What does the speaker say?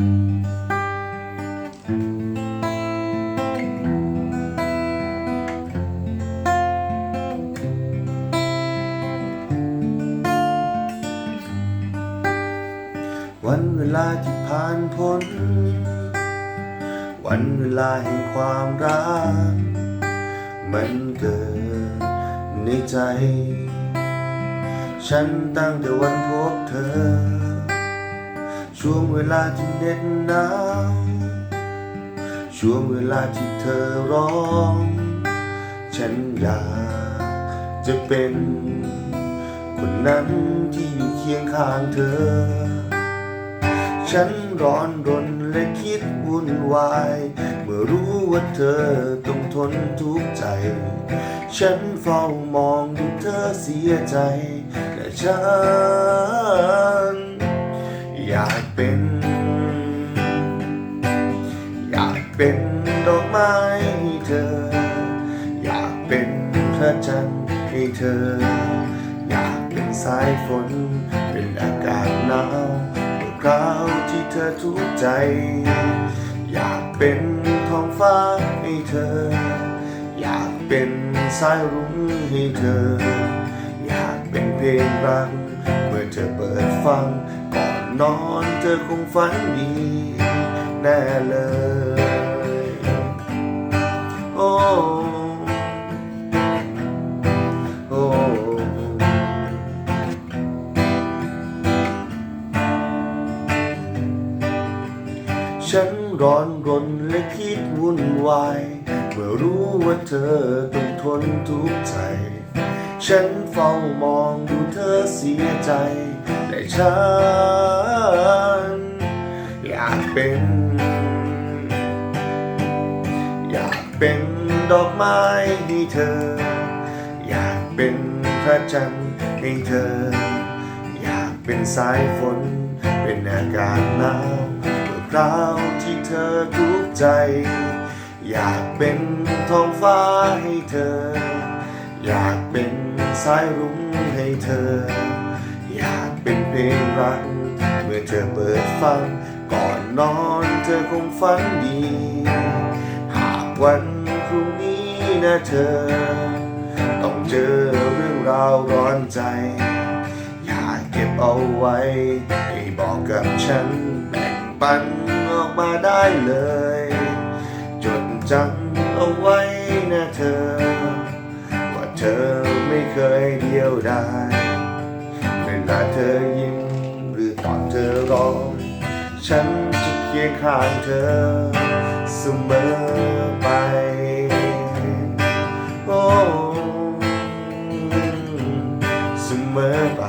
วันเวลาที่ผ่านพ้น วันเวลาแห่งความรัก มันเกิดในใจ ฉันตั้งแต่วันพบเธอ ช่วงเวลาที่เหน็ดหนาวช่วงเวลาที่เธอร้อง ฉันอยากจะเป็น คนนั้นที่อยู่เคียงข้างเธอ ฉันร้อนรนและคิดวุ่นวาย เมื่อรู้ว่าเธอต้องทนทุกข์ใจ ฉันเฝ้ามองดูเธอเสียใจแต่ฉัน เป็นดอกไม้ให้เธอ อยากเป็นพระจันทร์ให้เธอ อยากเป็นสายฝน เป็นอากาศหนาวเมื่อคราวที่เธอทุกข์ใจ อยากเป็นท้องฟ้าให้เธอ อยากเป็นสายรุ้งให้เธอ อยากเป็นเพลงรักเมื่อเธอเปิดฟังก่อนนอนเธอคงฝันดีแน่เลย ฉันร้อนรนและคิดวุ่นวาย เมื่อรู้ว่าเธอต้องทนทุกข์ใจ ฉันเฝ้ามองดูเธอเสียใจแต่ฉันอยากเป็น อยากเป็นดอกไม้ให้เธอ อยากเป็นพระจันทร์ให้เธอ อยากเป็นสายฝน เป็นอากาศหนาว คราวที่เธอทุกข์ใจ อยากเป็นท้องฟ้าให้เธอ อยากเป็นสายรุ้งให้เธอ อยากเป็นเพลงรัก เมื่อเธอเปิดฟัง ก่อนนอนเธอคงฝันดี หากวันพรุ่งนี้นะเธอ ต้องเจอเรื่องราวร้อนใจ อยากเก็บเอาไว้ ให้บอกกับฉันแบ่ง ปั่นออกมาได้เลย จดจำเอาไว้นะเธอ ว่าเธอไม่เคยเดียวดายเวลาเธอยิ้มหรือตอนเธอร้อง ฉันจะเคียงข้างเธอเสมอไปโอ้เสมอไป